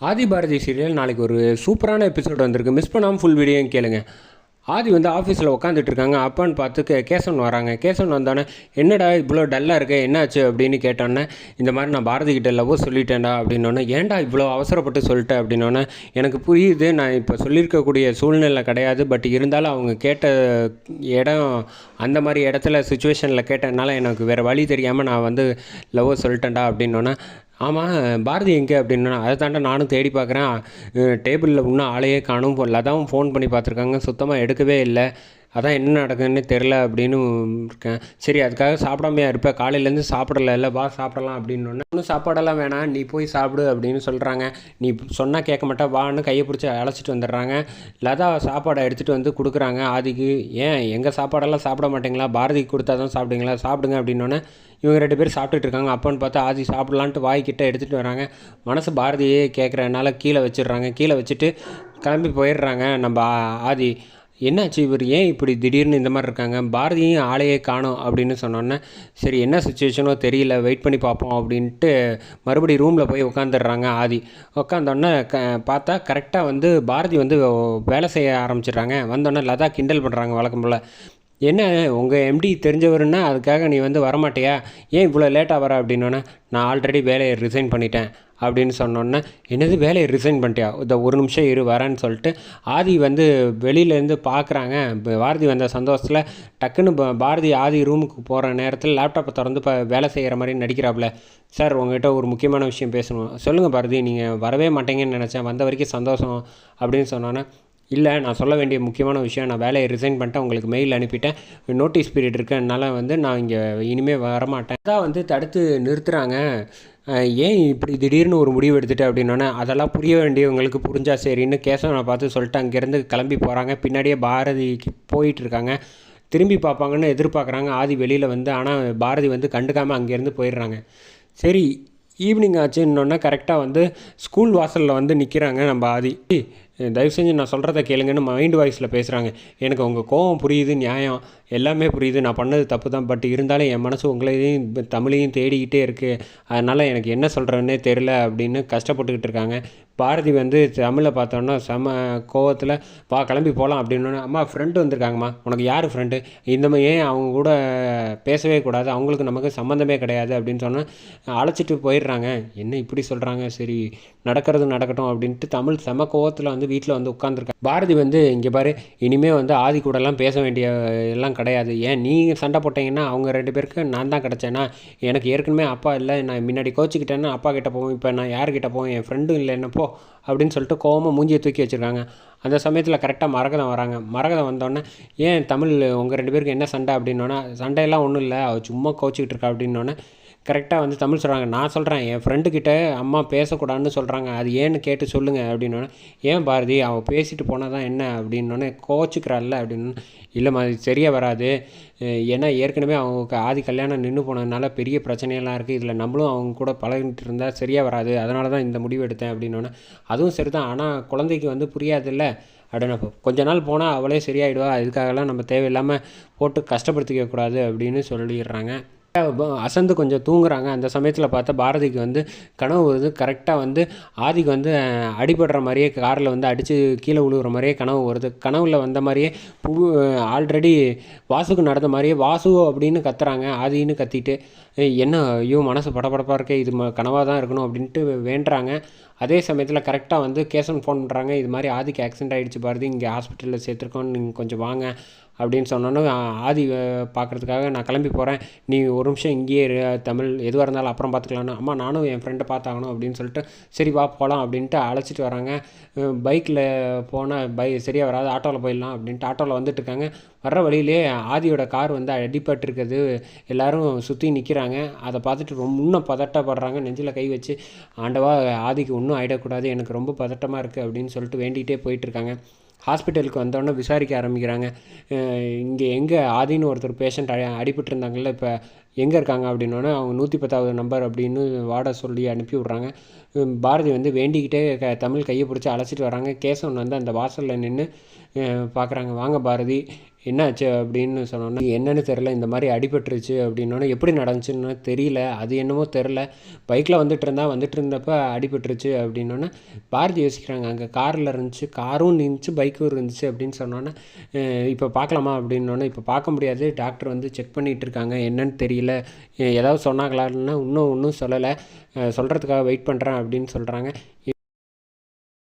ஆதி Bharathi serial நாளைக்கு ஒரு சூப்பரான எபிசோட் வந்திருக்கு. மிஸ் பண்ணாமல் ஃபுல் வீடியோயும் கேளுங்க. ஆதி வந்து ஆஃபீஸில் உட்காந்துட்டு இருக்காங்க. அப்பான்னு பார்த்து கே கேசவன் வராங்க. கேசவன் வந்தோடனே என்னடா இவ்வளோ டல்லாக இருக்க? என்னாச்சு? அப்படின்னு கேட்டோன்னே இந்த மாதிரி நான் பாரதி கிட்ட லவ் சொல்லிட்டேன்டா. அப்படின்னோடனே ஏன்டா இவ்வளோ அவசரப்பட்டு சொல்லிட்டேன் அப்படின்னோடனே எனக்கு புரியுது. நான் இப்போ சொல்லியிருக்கக்கூடிய சூழ்நிலை கிடையாது. பட் இருந்தாலும் அவங்க கேட்ட இடம் அந்த மாதிரி இடத்துல சுச்சுவேஷனில் கேட்டதுனால எனக்கு வேறு வழி தெரியாமல் நான் வந்து லவ் சொல்லிட்டேன்டா. அப்படின்னோடனே ஆமாம் பாரதி எங்கே அப்படின்னா அதை தாண்டா நானும் தேடி பார்க்குறேன். டேபிளில் இன்னும் ஆளையே காணும் இப்போ லதாவும் ஃபோன் பண்ணி பார்த்துருக்காங்க. சுத்தமாக எடுக்கவே இல்லை. அதான் என்ன நடக்குதுன்னு தெரில அப்படின்னு இருக்கேன். சரி அதுக்காக சாப்பிடாமையா இருப்பேன் காலையிலேருந்து சாப்பிடல. இல்லை வா சாப்பிடலாம் அப்படின்னு ஒன்றும் சாப்பாடெல்லாம் வேணாம். நீ போய் சாப்பிடு அப்படின்னு சொல்கிறாங்க நீ சொன்னால் கேட்க மாட்டா. வான்னு கையை பிடிச்சி அழைச்சிட்டு வந்துடுறாங்க. லதா சாப்பாடை எடுத்துகிட்டு வந்து கொடுக்குறாங்க. ஆதிக்கு ஏன்? எங்கள் சாப்பாடெல்லாம் சாப்பிட மாட்டேங்களா? பாரதிக்கு கொடுத்தா தான் சாப்பிடுங்களா சாப்பிடுங்க அப்படின்னோடனே இவங்க ரெண்டு பேரும் சாப்பிட்டுட்டு இருக்காங்க. அப்போன்னு பார்த்தா ஆதி சாப்பிட்லான்ட்டு வாய்க்கிட்ட எடுத்துகிட்டு வராங்க. மனசு பாரதியே கேட்குறனால கீழே வச்சிடுறாங்க. கீழே வச்சுட்டு கிளம்பி போயிடுறாங்க. நம்ம ஆதி என்னாச்சு இவர் ஏன் இப்படி திடீர்னு இந்த மாதிரி இருக்காங்க? பாரதியும் ஆளையே காணோம் அப்படின்னு சொன்னோன்னே சரி என்ன சுச்சுவேஷனோ தெரியல வெயிட் பண்ணி பார்ப்போம் அப்படின்ட்டு மறுபடியும் ரூமில் போய் உட்காந்துடுறாங்க ஆதி. உட்காந்தோடனே க பார்த்தா கரெக்டாக வந்து பாரதி வந்து வேலை செய்ய ஆரம்பிச்சிடுறாங்க. வந்தோடனே லதா கிண்டல் பண்ணுறாங்க வழக்கம் போல். என்ன உங்கள் எம்டி தெரிஞ்சவருன்னா அதுக்காக நீ வந்து வரமாட்டியா? ஏன் இவ்வளோ லேட்டாக வர அப்படின்னோன்னே நான் ஆல்ரெடி வேலையை ரிசைன் பண்ணிட்டேன். அப்படின்னு சொன்னோன்னே என்னது வேலையை ரிசைன் பண்ணிட்டியா? இந்த ஒரு நிமிஷம் இரு வரேன்னு சொல்லிட்டு ஆதி வந்து வெளியிலேருந்து பார்க்குறாங்க. பாரதி வந்த சந்தோஷத்தில் டக்குன்னு ப- பாரதி ஆதி ரூமுக்கு போகிற நேரத்தில் லேப்டாப்பை திறந்து இப்போ வேலை செய்கிற மாதிரி நடிக்கிறாப்புல. சார் உங்ககிட்ட ஒரு முக்கியமான விஷயம் பேசணும். சொல்லுங்கள் பாரதி நீங்கள் வரவே மாட்டேங்கன்னு நினச்சேன். வந்த வரைக்கும் சந்தோஷம். அப்படின்னு சொன்னோன்னே இல்லை நான் சொல்ல வேண்டிய முக்கியமான விஷயம் நான் வேலையை ரிசைன் பண்ணிட்டேன் உங்களுக்கு மெயில் அனுப்பிட்டேன். நோட்டீஸ் பீரியட் இருக்கிறதுனால வந்து நான் இங்கே இனிமேல் வரமாட்டேன். அதான் வந்து தடுத்து நிறுத்துகிறாங்க ஏன் இப்படி திடீர்னு ஒரு முடிவு எடுத்துட்டு அப்படின்னோடனே அதெல்லாம் புரிய வேண்டியவங்களுக்கு புரிஞ்சா சரின்னு கேசவனை பார்த்து சொல்லிட்டு அங்கேருந்து கிளம்பி போகிறாங்க பின்னாடியே பாரதிக்கு போயிட்டுருக்காங்க திரும்பி பார்ப்பாங்கன்னு எதிர்பார்க்குறாங்க. ஆதி வெளியில் வந்து ஆனால் பாரதி வந்து கண்டுக்காமல் அங்கேருந்து போயிடுறாங்க. சரி ஈவினிங் ஆச்சுன்னொன்னே கரெக்டாக வந்து ஸ்கூல் வாசலில் வந்து நிற்கிறாங்க நம்ம ஆதி. தயவு செஞ்சு நான் சொல்கிறத கேளுங்கன்னு மைண்ட் வாய்ஸில் பேசுகிறாங்க எனக்கு உங்கள் கோவம் புரியுது நியாயம். எல்லாமே புரியுது. நான் பண்ணது தப்பு தான். பட் இருந்தாலும் என் மனசு உங்களையும் தமிழையும் தேடிக்கிட்டே இருக்குது அதனால் எனக்கு என்ன சொல்கிறேன்னே தெரில அப்படின்னு கஷ்டப்பட்டுக்கிட்டு இருக்காங்க. பாரதி வந்து தமிழை பார்த்தோன்னா செம கோவத்தில் பா கிளம்பி போகலாம் அப்படின்னு அம்மா ஃப்ரெண்டு வந்திருக்காங்கம்மா. உனக்கு யார் ஃப்ரெண்டு இந்த மாதிரி ஏன் அவங்க கூட பேசவே கூடாது? அவங்களுக்கு நமக்கு சம்மந்தமே கிடையாது அப்படின்னு சொன்னால் அழைச்சிட்டு போயிடுறாங்க. என்ன இப்படி சொல்கிறாங்க சரி நடக்கிறது நடக்கட்டும் அப்படின்ட்டு தமிழ் செம கோவத்தில் வந்து வீட்டில் வந்து உட்காந்துருக்காங்க பாரதி வந்து இங்கே பாரு இனிமேல் வந்து ஆதி கூடலாம் பேச வேண்டிய எல்லாம் கிடையாது. ஏன் நீங்கள் சண்டை போட்டீங்கன்னா அவங்க ரெண்டு பேருக்கு நான் தான் கிடச்சேன்னா எனக்கு ஏற்கனவே அப்பா இல்லை. நான் முன்னாடி கோச்சிக்கிட்டேன்னா அப்பா கிட்ட போவோம். இப்போ நான் யார்கிட்ட போவேன் என் ஃப்ரெண்டும் இல்லை என்னப்போ அப்படின்னு சொல்லிட்டு கோவமாக மூஞ்சியை தூக்கி வச்சுருக்காங்க. அந்த சமயத்தில் கரெக்டாக மரகதம் வராங்க. மரகதம் வந்தோடனே ஏன் தமிழ் உங்கள் ரெண்டு பேருக்கு என்ன சண்டை? அப்படின்னோடனே சண்டையெல்லாம் ஒன்றும் இல்லை. அவள் சும்மா கோச்சிக்கிட்டு இருக்கா. அப்படின்னோடனே கரெக்டாக வந்து தமிழ் சொல்கிறாங்க நான் சொல்கிறேன் என் ஃப்ரெண்டுக்கிட்ட அம்மா பேசக்கூடாதுன்னு சொல்கிறாங்க அது ஏன்னு கேட்டு சொல்லுங்கள் அப்படின்னோடனே ஏன் பாரதி அவள் பேசிட்டு போனால் தான் என்ன? அப்படின்னோடனே கோச்சிக்கிறாள்ல அப்படின்னு. இல்லைம்மா அது சரியாக வராது. ஏன்னா ஏற்கனவே அவங்க ஆதி கல்யாணம் நின்று போனதுனால பெரிய பிரச்சனையெல்லாம் இருக்குது இதில் நம்மளும் அவங்க கூட பழகிட்டு இருந்தால் சரியாக வராது. அதனால தான் இந்த முடிவு எடுத்தேன். அப்படின்னோடனே அதுவும் சரி தான் ஆனால் குழந்தைக்கு வந்து புரியாதுல்ல. அப்படின்னு கொஞ்ச நாள் போனால் அவளே சரியாயிடுவா. இதுக்காகலாம் நம்ம தேவையில்லாமல் போட்டு கஷ்டப்படுத்திக்க கூடாது அப்படின்னு சொல்லிடுறாங்க. அசந்து கொஞ்சம் தூங்குறாங்க. அந்த சமயத்தில் பார்த்தா பாரதிக்கு வந்து கனவு வருது. கரெக்டாக வந்து ஆதிக்கு வந்து அடிபடுற மாதிரியே காரில் வந்து அடித்து கீழே விழுகிற மாதிரியே கனவு வருது. கனவில் வந்த மாதிரியே பூ ஆல்ரெடி வாசுக்கு நடந்த மாதிரியே வாசு அப்படின்னு கத்துறாங்க. ஆதின்னு கத்திட்டு என்ன? ஐயோ மனசு படபடப்பாக இருக்கே. இது கனவாக தான் இருக்கணும் அப்படின்ட்டு வேண்டுறாங்க. அதே சமயத்தில் கரெக்டாக வந்து கேசன் ஃபோன் பண்ணுறாங்க இது மாதிரி ஆதிக்கு ஆக்சிடென்ட் ஆகிடுச்சு பாரதி. இங்கே ஹாஸ்பிட்டலில் சேர்த்துருக்கோம். நீங்கள் கொஞ்சம் வாங்க. அப்படின்னு சொன்னோன்னே ஆதி பார்க்குறதுக்காக நான் கிளம்பி போகிறேன் நீ ஒரு நிமிஷம் இங்கேயே இரு தமிழ் எதுவாக இருந்தாலும் அப்புறம் பார்த்துக்கலான்னு அம்மா நானும் என் ஃப்ரெண்டை பார்த்தாகணும் அப்படின்னு சொல்லிட்டு சரி வா போகலாம் அப்படின்ட்டு அழைச்சிட்டு வராங்க. பைக்கில் போனால் பை சரியாக வராது ஆட்டோவில் போயிடலாம் அப்படின்ட்டு ஆட்டோவில் வந்துட்டு இருக்காங்க. வர்ற வழியிலே ஆதியோட கார் வந்து அடிபட்டிருக்கிறது எல்லாரும் சுற்றி நிற்கிறாங்க அதை பார்த்துட்டு ரொம்ப இன்னும் பதட்டப்படுறாங்க. நெஞ்சில் கை வச்சு ஆண்டவா ஆதிக்கு ஒன்றும் ஆகிடக்கூடாது எனக்கு ரொம்ப பதட்டமாக இருக்குது அப்படின்னு சொல்லிட்டு வேண்டிகிட்டே போயிட்டுருக்காங்க ஹாஸ்பிட்டலுக்கு வந்தோடனே விசாரிக்க ஆரம்பிக்கிறாங்க. இங்கே எங்கே ஆதின்னு ஒருத்தர் பேஷண்ட் அடிபட்டிருந்தாங்கள்ல இப்போ எங்கே இருக்காங்க அப்படின்னோடனே அவங்க நூற்றி பத்தாவது நம்பர் அப்படின்னு வாட சொல்லி அனுப்பி விட்றாங்க. பாரதி வந்து வேண்டிக்கிட்டே க தமிழ் கையை பிடிச்சி அழைச்சிட்டு வராங்க. கேசவன் வந்து அந்த வாசலில் நின்று பார்க்குறாங்க வாங்க பாரதி என்னாச்சு அப்படின்னு சொன்னோன்னா என்னன்னு தெரில இந்த மாதிரி அடிபட்டுருச்சு அப்படின்னோடனே எப்படி நடந்துச்சுன்னு தெரியல அது என்னமோ தெரில பைக்கில் வந்துட்டு இருந்தா வந்துட்டு இருந்தப்ப அடிபட்டுருச்சு அப்படின்னோடனே பாரதி யோசிக்கிறாங்க அங்கே காரில் இருந்துச்சு காரும் நின்றுச்சு பைக்கும் இருந்துச்சு அப்படின்னு சொன்னோன்னே இப்போ பார்க்கலாமா அப்படின்னோடனே இப்போ பார்க்க முடியாது. டாக்டர் வந்து செக் பண்ணிகிட்டு இருக்காங்க என்னன்னு தெரியல. எ- ஏதாவது சொன்னாங்களான்னு இன்னும் ஒன்றும் சொல்லலை. சொல்கிறதுக்காக வெயிட் பண்ணுறேன் அப்படின்னு சொல்கிறாங்க